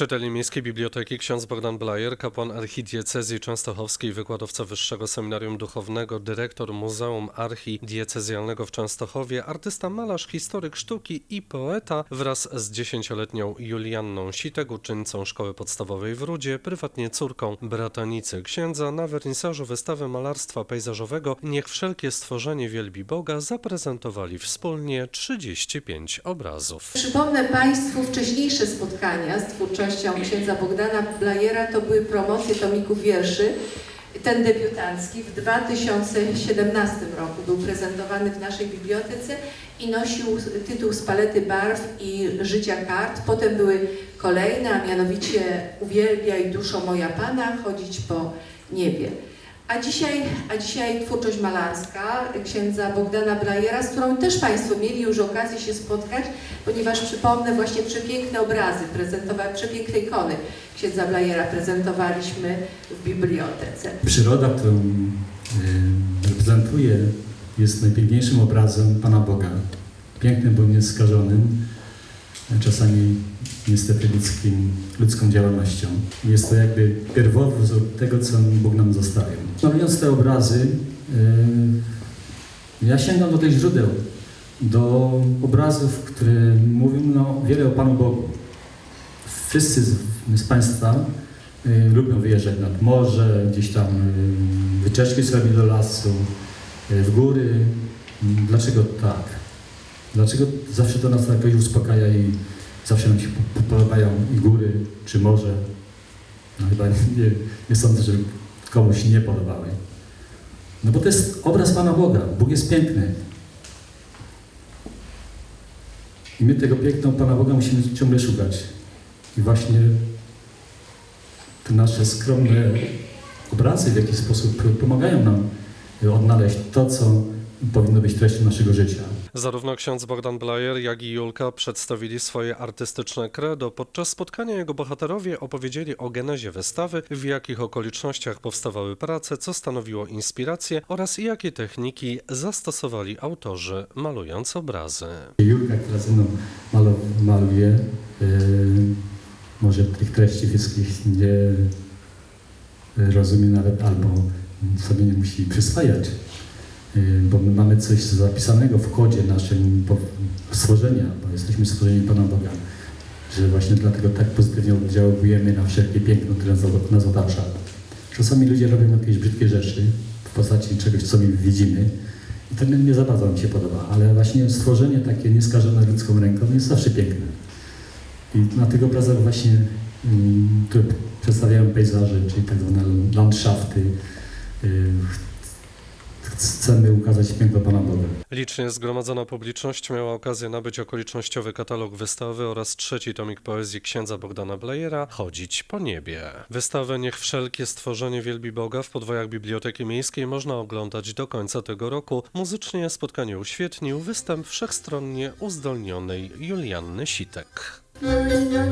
Czytelnik Miejskiej Biblioteki ksiądz Bogdan Blajer, kapłan archidiecezji częstochowskiej, wykładowca Wyższego Seminarium Duchownego, dyrektor Muzeum Archidiecezjalnego w Częstochowie, artysta, malarz, historyk sztuki i poeta wraz z dziesięcioletnią Julianną Sitek, uczennicą szkoły podstawowej w Rudzie, prywatnie córką bratanicy księdza, na wernisażu wystawy malarstwa pejzażowego Niech wszelkie stworzenie wielbi Boga zaprezentowali wspólnie 35 obrazów. Przypomnę Państwu wcześniejsze spotkania z twórczością księdza Bogdana Blajera. To były promocje tomików wierszy. Ten debiutancki w 2017 roku był prezentowany w naszej bibliotece i nosił tytuł z palety barw i życia kart. Potem były kolejne, a mianowicie Uwielbiaj duszo moja Pana, chodzić po niebie. A dzisiaj, a dzisiaj twórczość malarska księdza Bogdana Blajera, z którą też Państwo mieli już okazję się spotkać, ponieważ przypomnę właśnie przepiękne obrazy, prezentowa- przepiękne ikony księdza Blajera prezentowaliśmy w bibliotece. Przyroda, którą y, reprezentuję, jest najpiękniejszym obrazem Pana Boga. Pięknym, bo nieskażonym, czasami niestety ludzkim, ludzką działalnością. Jest to jakby pierwowzór tego, co Bóg nam zostawił. Malując te obrazy, y, ja sięgam do tych źródeł, do obrazów, które mówią no, wiele o Panu Bogu. Wszyscy z, z Państwa y, lubią wyjeżdżać nad morze, gdzieś tam y, wycieczki sobie do lasu, y, w góry. Dlaczego tak? Dlaczego zawsze to nas jakoś uspokaja i zawsze nam się po- podobają i góry, czy morze? No chyba nie, nie sądzę, że komuś nie podobały. No bo to jest obraz Pana Boga. Bóg jest piękny. I my tego piękną Pana Boga musimy ciągle szukać. I właśnie te nasze skromne obrazy w jakiś sposób pomagają nam odnaleźć to, co powinno być treścią naszego życia. Zarówno ksiądz Bogdan Blajer, jak i Julka przedstawili swoje artystyczne credo. Podczas spotkania jego bohaterowie opowiedzieli o genezie wystawy, w jakich okolicznościach powstawały prace, co stanowiło inspirację oraz jakie techniki zastosowali autorzy malując obrazy. Julka, która ze mną malo, maluje, yy, może tych treści wszystkich nie rozumie nawet albo sobie nie musi przyswajać, bo my mamy coś zapisanego w kodzie naszym stworzenia, bo jesteśmy stworzeni Pana Boga, że właśnie dlatego tak pozytywnie oddziałujemy na wszelkie piękno, które nas, otacza. Czasami ludzie robią jakieś brzydkie rzeczy w postaci czegoś, co my widzimy, i to nie, za bardzo mi się podoba, ale właśnie stworzenie takie nieskażone ludzką ręką jest zawsze piękne. I na tych obrazach właśnie, mm, które przedstawiają pejzaże, czyli tak zwane landschafty, y, chcemy ukazać piękno Pana Boga. Licznie zgromadzona publiczność miała okazję nabyć okolicznościowy katalog wystawy oraz trzeci tomik poezji księdza Bogdana Blejera Chodzić po niebie. Wystawę Niech wszelkie stworzenie wielbi Boga w podwojach Biblioteki Miejskiej można oglądać do końca tego roku. Muzycznie spotkanie uświetnił występ wszechstronnie uzdolnionej Julianny Sitek. Różyczka,